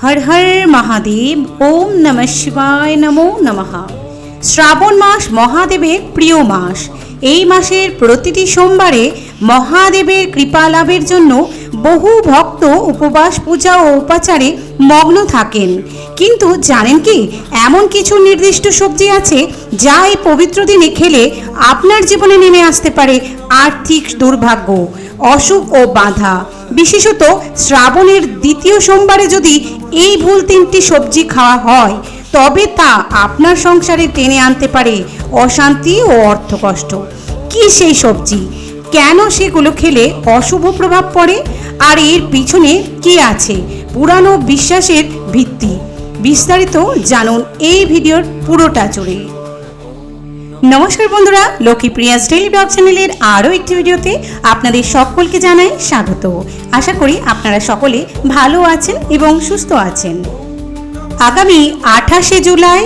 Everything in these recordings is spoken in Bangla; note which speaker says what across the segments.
Speaker 1: হর হর মহাদেব ওম নম শিবায় নমো নমঃ শ্রাবণ মাস মহাদেবের প্রিয় মাস এই মাসের প্রতিটি সোমবারে মহাদেবের কৃপা লাভের জন্য বহু ভক্ত উপবাস পূজা ও উপাচারে মগ্ন থাকেন। কিন্তু জানেন কি, এমন কিছু নির্দিষ্ট সবজি আছে যা এই পবিত্র দিনে খেলে আপনার জীবনে নেমে আসতে পারে আর্থিক দুর্ভাগ্য, অসুখ ও বাধা। বিশেষত শ্রাবণের দ্বিতীয় সোমবারে যদি এই ভুল তিনটি সবজি খাওয়া হয় তবে তা আপনার সংসারে টেনে আনতে পারে অশান্তি ও অর্থকষ্ট। কি সেই সবজি? কেন সেগুলো খেলে অশুভ প্রভাব পড়ে? আর এর পিছনে কি আছে? পুরানো বিশ্বাসের ভিত্তি। বিস্তারিত জানুন এই ভিডিওর পুরোটা জুড়ে। নমস্কার বন্ধুরা লক্ষ্মী প্রিয়াস ডেইলি ব্লগ চ্যানেলের আরও একটি ভিডিওতে আপনাদের সকলকে জানাই স্বাগত। আশা করি আপনারা সকলে ভালো আছেন এবং সুস্থ আছেন। আগামী আঠাশে জুলাই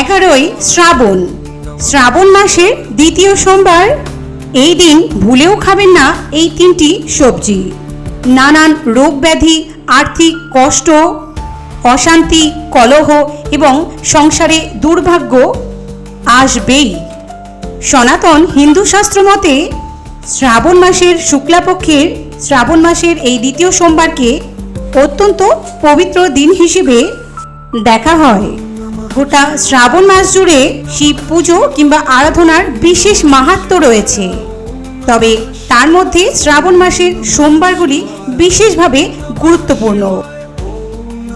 Speaker 1: এগারোই শ্রাবণ। শ্রাবণ মাসের দ্বিতীয় সোমবার। এই দিন ভুলেও খাবেন না এই তিনটি সবজি। নানান রোগ ব্যাধি, আর্থিক কষ্ট, অশান্তি, কলহ এবং সংসারে দুর্ভাগ্য আসবেই। সনাতন হিন্দু শাস্ত্র মতে, শ্রাবণ মাসের শুক্লাপক্ষের শ্রাবণ মাসের এই দ্বিতীয় সোমবারকে অত্যন্ত পবিত্র দিন হিসেবে দেখা হয়। গোটা শ্রাবণ মাস জুড়ে শিব পুজো কিংবা আরাধনার বিশেষ মাহাত্ম্য রয়েছে। তবে তার মধ্যে শ্রাবণ মাসের সোমবারগুলি বিশেষভাবে গুরুত্বপূর্ণ।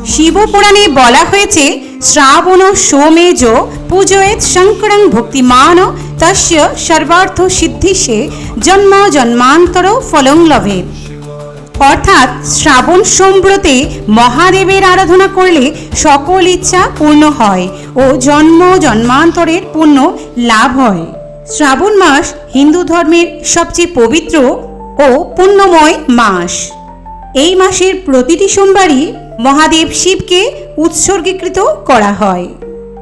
Speaker 1: শিবপুরাণে বলা হয়েছে, শ্রাবণ সোমেজ পূজয়েত শঙ্করং ভক্তিমান তস্য সর্বার্থ সিদ্ধিষে জন্ম জন্মান্তর ফলং লভেত অর্থাৎ শ্রাবণ সোমব্রতে মহাদেবের আরাধনা করলে সকল ইচ্ছা পূর্ণ হয় ও জন্ম জন্মান্তরের পুণ্য লাভ হয়। শ্রাবণ মাস হিন্দু ধর্মের সবচেয়ে পবিত্র ও পুণ্যময় মাস। এই মাসের প্রতিটি সোমবারই মহাদেব শিবকে উৎসর্গীকৃত করা হয়।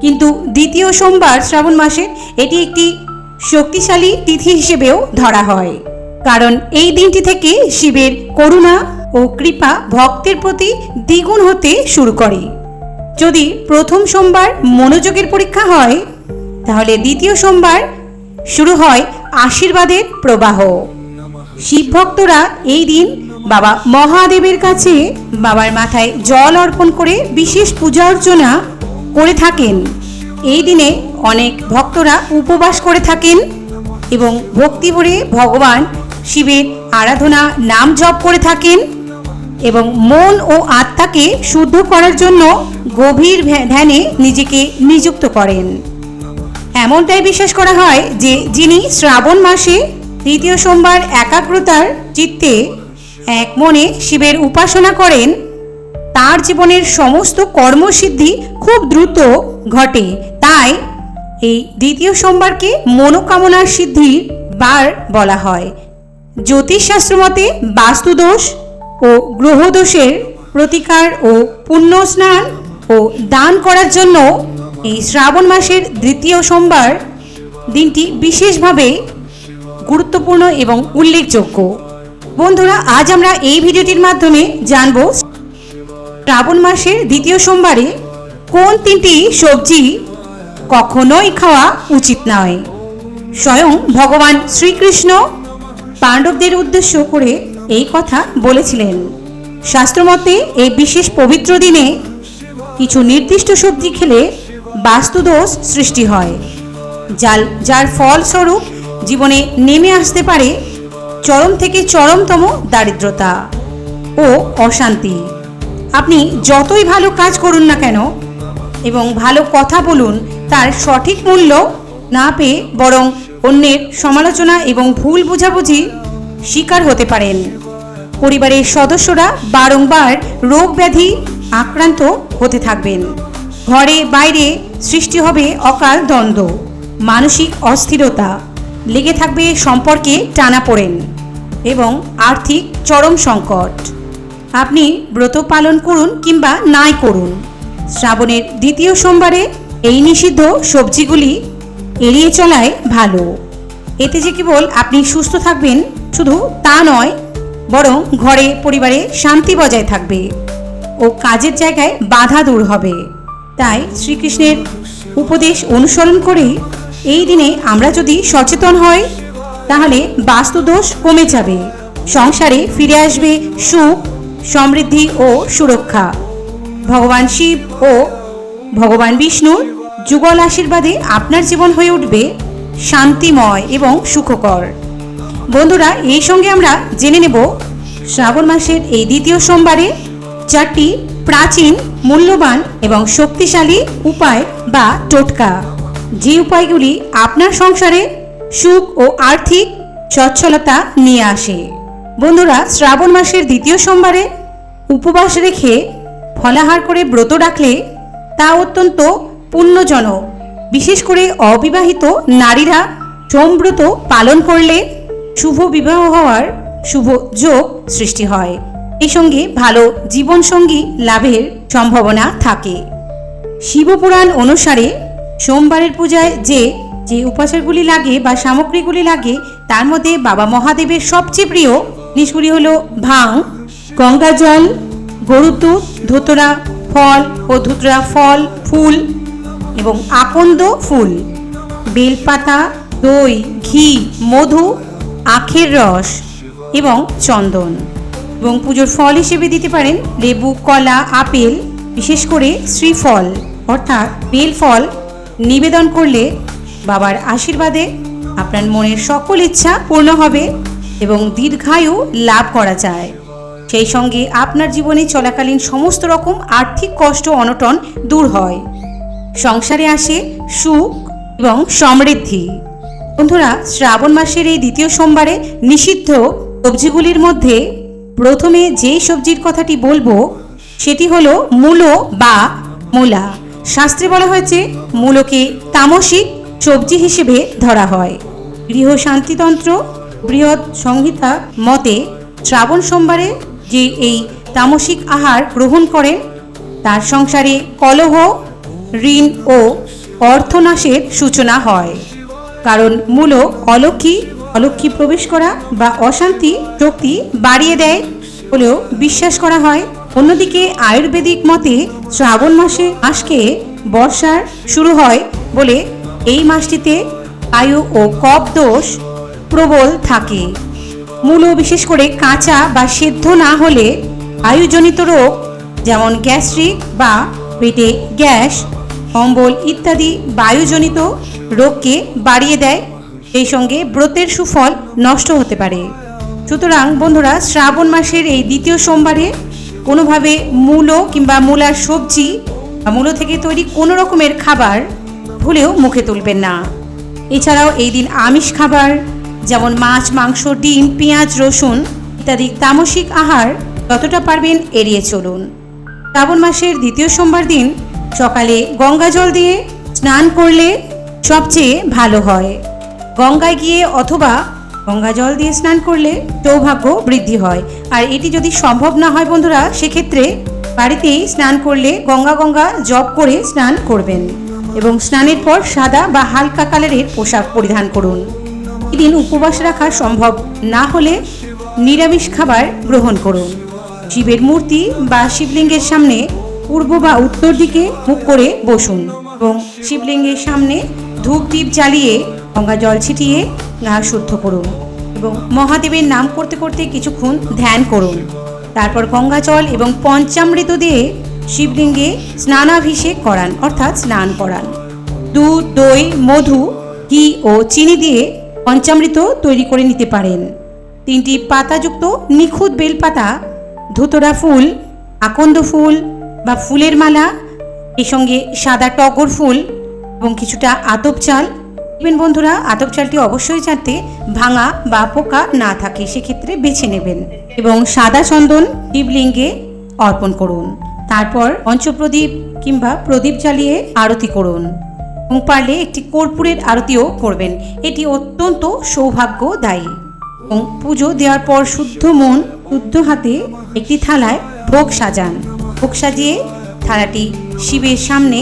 Speaker 1: কিন্তু দ্বিতীয় সোমবার শ্রাবণ মাসের এটি একটি শক্তিশালী তিথি হিসেবেও ধরা হয়। কারণ এই দিনটি থেকে শিবের করুণা ও কৃপা ভক্তের প্রতি দ্বিগুণ হতে শুরু করে। যদি প্রথম সোমবার মনোযোগের পরীক্ষা হয়, তাহলে দ্বিতীয় সোমবার শুরু হয় আশীর্বাদের প্রবাহ। শিব ভক্তরা এই দিন বাবা মহাদেবের কাছে বাবার মাথায় জল অর্পণ করে বিশেষ পূজা অর্চনা করে থাকেন। এই দিনে অনেক ভক্তরা উপবাস করে থাকেন এবং ভক্তি ভরে ভগবান শিবের আরাধনা, নাম জপ করে থাকেন এবং মন ও আত্মাকে শুদ্ধ করার জন্য গভীর ধ্যানে নিজেকে নিযুক্ত করেন। এমনটাই বিশ্বাস করা হয় যে যিনি শ্রাবণ মাসে দ্বিতীয় সোমবার একাগ্রতার চিত্তে এক মনে শিবের উপাসনা করেন, তার জীবনের সমস্ত কর্মসিদ্ধি খুব দ্রুত ঘটে। তাই এই দ্বিতীয় সোমবারকে মনোকামনার সিদ্ধির বার বলা হয়। জ্যোতিষশাস্ত্র মতে বাস্তুদোষ ও গ্রহদোষের প্রতিকার ও পুণ্য স্নান ও দান করার জন্য এই শ্রাবণ মাসের দ্বিতীয় সোমবার দিনটি বিশেষভাবে গুরুত্বপূর্ণ এবং উল্লেখযোগ্য। বন্ধুরা, আজ আমরা এই ভিডিওটির মাধ্যমে জানব শ্রাবণ মাসের দ্বিতীয় সোমবারে কোন তিনটি সবজি কখনোই খাওয়া উচিত নয়। স্বয়ং ভগবান শ্রীকৃষ্ণ পাণ্ডবদের উদ্দেশ্য করে এই কথা বলেছিলেন। শাস্ত্রমতে এই বিশেষ পবিত্র দিনে কিছু নির্দিষ্ট সবজি খেলে বাস্তুদোষ সৃষ্টি হয়, যার যার ফলস্বরূপ জীবনে নেমে আসতে পারে চরম থেকে চরমতম দারিদ্রতা ও অশান্তি। আপনি যতই ভালো কাজ করুন না কেন এবং ভালো কথা বলুন, তার সঠিক মূল্য না পেয়ে বরং অন্যের সমালোচনা এবং ভুল বোঝাবুঝি শিকার হতে পারেন। পরিবারের সদস্যরা বারংবার রোগ ব্যাধি আক্রান্ত হতে থাকবেন। ঘরে বাইরে সৃষ্টি হবে অকাল দ্বন্দ্ব, মানসিক অস্থিরতা, লেগে থাকবে সম্পর্কে টানা পড়েন এবং আর্থিক চরম সংকট। আপনি ব্রত পালন করুন কিংবা নাই করুন। শ্রাবণের দ্বিতীয় সোমবারে এই নিষিদ্ধ সবজিগুলি এড়িয়ে চলাই ভালো। এতে যে কেবল আপনি সুস্থ থাকবেন, শুধু তা নয়, বরং ঘরে, পরিবারে শান্তি বজায় থাকবে ও কাজের জায়গায় বাধা দূর হবে। তাই শ্রীকৃষ্ণের উপদেশ অনুসরণ করেই এই দিনে আমরা যদি সচেতন হই, তাহলে বাস্তুদোষ কমে যাবে, সংসারে ফিরে আসবে সুখ, সমৃদ্ধি ও সুরক্ষা। ভগবান শিব ও ভগবান বিষ্ণুর যুগল আশীর্বাদে আপনার জীবন হয়ে উঠবে শান্তিময় এবং সুখকর। বন্ধুরা, এই সঙ্গে আমরা জেনে নেব শ্রাবণ মাসের এই দ্বিতীয় সোমবারে চারটি প্রাচীন, মূল্যবান এবং শক্তিশালী উপায় বা টোটকা। যে উপায়গুলি আপনার সংসারে সুখ ও আর্থিক সচ্ছলতা নিয়ে আসে। বন্ধুরা, শ্রাবণ মাসের দ্বিতীয় সোমবারে উপবাস রেখে ফলাহার করে ব্রত রাখলে তা অত্যন্ত পুণ্যজনক বিশেষ করে অবিবাহিত নারীরা সোমব্রত পালন করলে শুভ বিবাহ হওয়ার শুভ যোগ সৃষ্টি হয়। এই সঙ্গে ভালো জীবনসঙ্গী লাভের সম্ভাবনা থাকে। শিবপুরাণ অনুসারে সোমবারের পূজায় যে যে উপাচারগুলি লাগে বা সামগ্রীগুলি লাগে, তার মধ্যে বাবা মহাদেবের সবচেয়ে প্রিয় জিনিসগুলি হলো ভাং গঙ্গা জল গরুর দুধ, ধুতরা ফল ও ধুতরা ফল, ফুল এবং আকন্দ ফুল, বেলপাতা, দই, ঘি, মধু, আখের রস এবং চন্দন। এবং পুজোর ফল হিসেবে দিতে পারেন লেবু, কলা, আপেল, বিশেষ করে শ্রীফল। অর্থাৎ বেল ফল নিবেদন করলে বাবার আশীর্বাদে আপনার মনের সকল ইচ্ছা পূর্ণ হবে এবং দীর্ঘায়ু লাভ করা যায়। সেই সঙ্গে আপনার জীবনে চলাকালীন সমস্ত রকম আর্থিক কষ্ট অনটন দূর হয়। সংসারে আসে সুখ এবং সমৃদ্ধি। বন্ধুরা, শ্রাবণ মাসের এই দ্বিতীয় সোমবারে নিষিদ্ধ সবজিগুলির মধ্যে প্রথমে যেই সবজির কথাটি বলব, সেটি হলো মূলো বা মূলা। শাস্ত্রে বলা হয়েছে, মূলকে তামসিক সবজি হিসেবে ধরা হয়। গৃহ শান্তিতন্ত্র, বৃহৎ সংহিতা মতে শ্রাবণ সোমবারে যে এই তামসিক আহার গ্রহণ করেন, তার সংসারে কলহ ঋণ ও অর্থনাশের সূচনা হয়। কারণ মূল অলক্ষী অলক্ষী প্রবেশ করা বা অশান্তি শক্তি বাড়িয়ে দেয় বলেও বিশ্বাস করা হয়। অন্যদিকে আয়ুর্বেদিক মতে শ্রাবণ মাসে মাসকে বর্ষার শুরু হয় বলে এই মাসটিতে আয়ু ও কপ দোষ প্রবল থাকে। মূলো বিশেষ করে কাঁচা বা সেদ্ধ না হলে আয়ুজনিত রোগ, যেমন গ্যাস্ট্রিক বা পেটে গ্যাস অম্বল ইত্যাদি বায়ুজনিত রোগকে বাড়িয়ে দেয়। সেই সঙ্গে ব্রতের সুফল নষ্ট হতে পারে। সুতরাং বন্ধুরা, শ্রাবণ মাসের এই দ্বিতীয় সোমবারে কোনোভাবে মূলো কিংবা মূলার সবজি বা মূলো থেকে তৈরি কোনো রকমের খাবার ভুলেও মুখে তুলবেন না। এছাড়াও এই দিন আমিষ খাবার, যেমন মাছ, মাংস, ডিম, পেঁয়াজ, রসুন ইত্যাদি তামসিক আহার যতটা পারবেন এড়িয়ে চলুন। শ্রাবণ মাসের দ্বিতীয় সোমবার দিন সকালে গঙ্গা জল দিয়ে স্নান করলে সবচেয়ে ভালো হয়। গঙ্গায় গিয়ে অথবা গঙ্গা জল দিয়ে স্নান করলে সৌভাগ্য বৃদ্ধি হয়। আর এটি যদি সম্ভব না হয় বন্ধুরা, সেক্ষেত্রে বাড়িতেই স্নান করলে গঙ্গা গঙ্গা জপ করে স্নান করবেন এবং স্নানের পর সাদা বা হালকা কালারের পোশাক পরিধান করুন। এদিন উপবাস রাখা সম্ভব না হলে নিরামিষ খাবার গ্রহণ করুন। শিবের মূর্তি বা শিবলিঙ্গের সামনে পূর্ব বা উত্তর দিকে মুখ করে বসুন এবং শিবলিঙ্গের সামনে ধূপ দ্বীপ জ্বালিয়ে গঙ্গা জল ছিটিয়ে গা শুদ্ধ করুন এবং মহাদেবের নাম করতে করতে কিছুক্ষণ ধ্যান করুন। তারপর গঙ্গা জল এবং পঞ্চামৃত দিয়ে শিবলিঙ্গে স্নানাভিষেক করান, অর্থাৎ স্নান করান। দুধ, দই, মধু, ঘি ও চিনি দিয়ে পঞ্চামৃত তৈরি করে নিতে পারেন। তিনটি পাতাযুক্ত নিখুঁত বেলপাতা, ধুতরা ফুল, আকন্দ ফুল বা ফুলের মালা, এর সঙ্গে সাদা টগর ফুল এবং কিছুটা আতপ চাল। দেখবেন বন্ধুরা, আতপ চালটি অবশ্যই যাতে ভাঙা বা পোকা না থাকে, সেক্ষেত্রে বেছে নেবেন এবং সাদা চন্দন, শিবলিঙ্গে অর্পণ করুন। তারপর পঞ্চপ্রদীপ কিংবা প্রদীপ জ্বালিয়ে আরতি করুন এবং পারলে একটি কর্পূরের আরতিও করবেন। এটি অত্যন্ত সৌভাগ্যদায়ী এবং পুজো দেওয়ার পর শুদ্ধ মন, শুদ্ধ হাতে একটি থালায় ভোগ সাজান। ভোগ সাজিয়ে থালাটি শিবের সামনে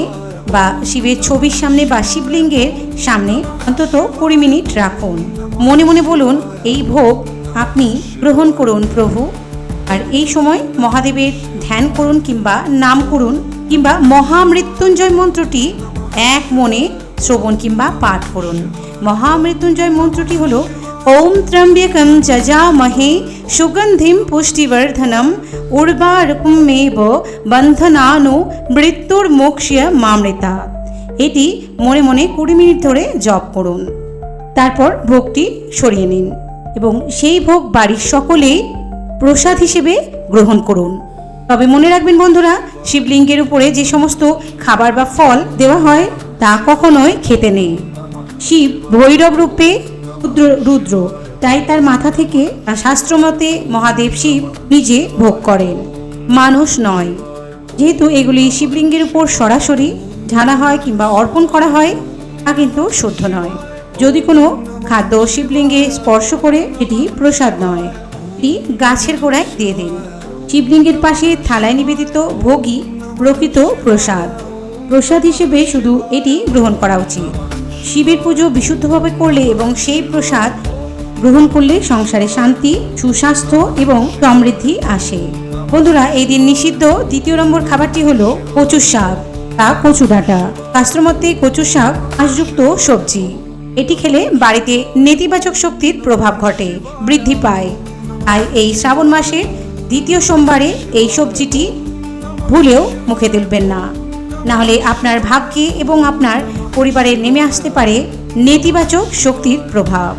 Speaker 1: বা শিবের ছবির সামনে বা শিবলিঙ্গের সামনে অন্তত কুড়ি মিনিট রাখুন। মনে মনে বলুন, এই ভোগ আপনি গ্রহণ করুন প্রভু। আর এই সময় মহাদেবের ধ্যান করুন কিংবা নাম করুন কিংবা মহামৃত্যুঞ্জয় মন্ত্রটি এক মনে শ্রবণ কিংবা পাঠ করুন। মহামৃত্যুঞ্জয় মন্ত্রটি হলো ওম ত্রম্বকম যজামহে সুগন্ধিম পুষ্টিবর্ধনম উর্বারকুমেব বন্ধনানু মৃত্যুর মোক্ষ্য মামৃতা এটি মনে মনে কুড়ি মিনিট ধরে জপ করুন। তারপর ভোগটি সরিয়ে নিন এবং সেই ভোগ বাড়ির সকলেই প্রসাদ হিসেবে গ্রহণ করুন। তবে মনে রাখবেন বন্ধুরা, শিবলিঙ্গের উপরে যে সমস্ত খাবার বা ফল দেওয়া হয় তা কখনোই খেতে নেই। শিব ভৈরব রূপে রুদ্র রুদ্র। তাই তার মাথা থেকে শাস্ত্রমতে মহাদেব শিব নিজে ভোগ করেন। মানুষ নয়। যেহেতু এগুলি শিবলিঙ্গের উপর সরাসরি ঢালা হয় কিংবা অর্পণ করা হয়, তা কিন্তু শুদ্ধ নয়। যদি কোনো খাদ্য শিবলিঙ্গে স্পর্শ করে, এটি প্রসাদ নয়। এটি গাছের গোড়ায় দিয়ে দিন। শিবলিঙ্গের পাশে থালায় নিবেদিত ভোগই প্রকৃত প্রসাদ। প্রসাদ হিসেবে শুধু এটি গ্রহণ করা উচিত। শিবের পুজো বিশুদ্ধভাবে করলে এবং সেই প্রসাদ গ্রহণ করলে সংসারে শান্তি, সুস্বাস্থ্য এবং সমৃদ্ধি আসে। বন্ধুরা, এই দিন নিষিদ্ধ দ্বিতীয় নম্বর খাবারটি হলো কচু শাক তা কচু ডাঁটা। শাস্ত্রমতে কচু শাক আঁশযুক্ত সবজি। এটি খেলে বাড়িতে নেতিবাচক শক্তির প্রভাব ঘটে, বৃদ্ধি পায়। তাই এই শ্রাবণ মাসে দ্বিতীয় সোমবারে এই সবজিটি ভুলেও মুখে তুলবেন না। নাহলে আপনার ভাগ্যে এবং আপনার পরিবারে নেমে আসতে পারে নেতিবাচক শক্তির প্রভাব।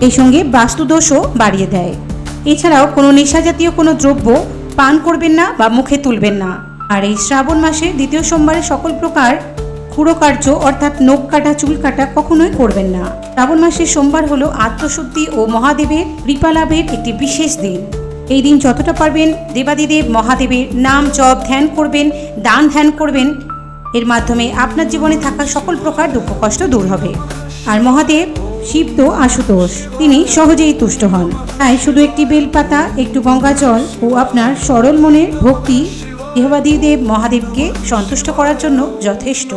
Speaker 1: এই সঙ্গে বাস্তুদোষও বাড়িয়ে দেয়। এছাড়াও কোনো নেশা জাতীয় কোনো দ্রব্য পান করবেন না বা মুখে তুলবেন না। আর এই শ্রাবণ মাসে দ্বিতীয় সোমবারে সকল প্রকার খুঁড়োকার্য অর্থাৎ নখ কাটা, চুল কাটা কখনোই করবেন না। শ্রাবণ মাসের সোমবার হলো আত্মশুদ্ধি ও মহাদেবের কৃপালাভের একটি বিশেষ দিন। এই দিন যতটা পারবেন দেবাদিদেব মহাদেবের নাম জপ, ধ্যান করবেন, দান ধ্যান করবেন এর মাধ্যমে আপনার জীবনে থাকা সকল প্রকার দুঃখ কষ্ট দূর হবে। আর মহাদেব, শিব তো আশুতোষ, তিনি সহজেই তুষ্ট হন। তাই শুধু একটি বেলপাতা, একটু গঙ্গা জল ও আপনার সরল মনের ভক্তি দেহবাদী দেব মহাদেবকে সন্তুষ্ট করার জন্য যথেষ্ট।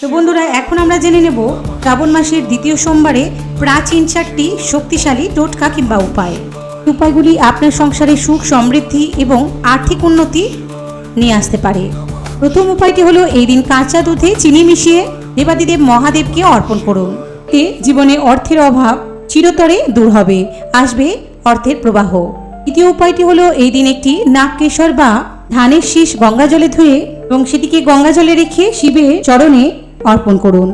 Speaker 1: তো বন্ধুরা, এখন আমরা জেনে নেব শ্রাবণ মাসের দ্বিতীয় সোমবারে প্রাচীন চারটি শক্তিশালী টোটকা কিংবা উপায়। উপায়গুলি আপনার সংসারে সুখ, সমৃদ্ধি এবং আর্থিক উন্নতি নিয়ে আসতে পারে। প্রথম উপায়টি হলো এই দিন কাঁচা দুধে চিনি মিশিয়ে দেবাদিদেব মহাদেবকে অর্পণ করুন। এতে জীবনে অর্থের অভাব চিরতরে দূর হবে, আসবে অর্থের প্রবাহ। দ্বিতীয় উপায়টি হলো এই দিন একটি নাক কেশর বা ধানের শীষ গঙ্গা জলে ধুয়ে এবং সেটিকে গঙ্গা জলে রেখে শিবের চরণে অর্পণ করুন।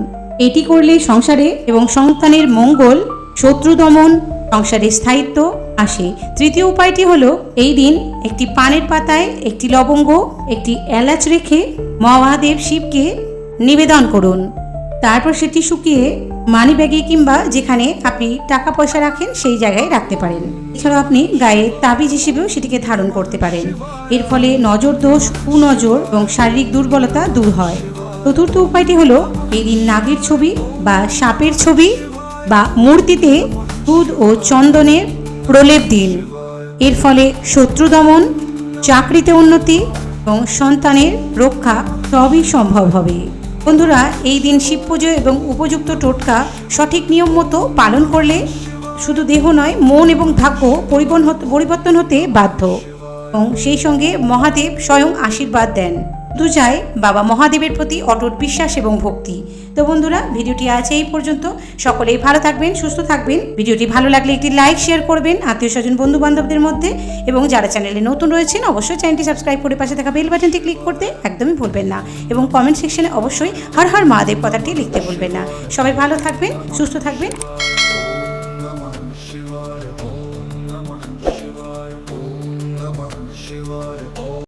Speaker 1: এটি করলে সংসারে এবং সন্তানের মঙ্গল শত্রু দমন সংসারে স্থায়িত্ব আসে। তৃতীয় উপায়টি হলো, এই দিন একটি পানের পাতায় একটি লবঙ্গ, একটি এলাচ রেখে মহাদেব শিবকে নিবেদন করুন। তারপর সেটি শুকিয়ে মানি ব্যাগে কিংবা যেখানে আপনি টাকা পয়সা রাখেন সেই জায়গায় রাখতে পারেন। এছাড়াও আপনি গায়ে তাবিজ হিসেবেও সেটিকে ধারণ করতে পারেন। এর ফলে নজর দোষ, কুনজর এবং শারীরিক দুর্বলতা দূর হয়। চতুর্থ উপায়টি হলো, এই দিন নাগের ছবি বা সাপের ছবি বা মূর্তিতে দুধ ও চন্দনের প্রলেপ দিন। এর ফলে শত্রু দমন, চাকরিতে উন্নতি এবং সন্তানের রক্ষা সবই সম্ভব হবে। বন্ধুরা, এই দিন শিব পুজো এবং উপযুক্ত টোটকা সঠিক নিয়ম মতো পালন করলে শুধু দেহ নয়, মন এবং ভাগ্য পরিবর্তন হতে- পরিবর্তন হতে বাধ্য। এবং সেই সঙ্গে মহাদেব স্বয়ং আশীর্বাদ দেন। শুধু চাই বাবা মহাদেবের প্রতি অটুট বিশ্বাস এবং ভক্তি। তো বন্ধুরা, ভিডিওটি আছে এই পর্যন্ত। সকলেই ভালো থাকবেন, সুস্থ থাকবেন। ভিডিওটি ভালো লাগলে একটি লাইক, শেয়ার করবেন আত্মীয় স্বজন বন্ধু বান্ধবদের মধ্যে। এবং যারা চ্যানেলে নতুন রয়েছেন, অবশ্যই চ্যানেলটি সাবস্ক্রাইব করে পাশে থাকা বেল বাটনটি ক্লিক করতে একদমই ভুলবেন না। এবং কমেন্ট সেকশনে অবশ্যই হর হর মহাদেব কথাটি লিখতে ভুলবেন না। সবাই ভালো থাকবেন, সুস্থ থাকবেন।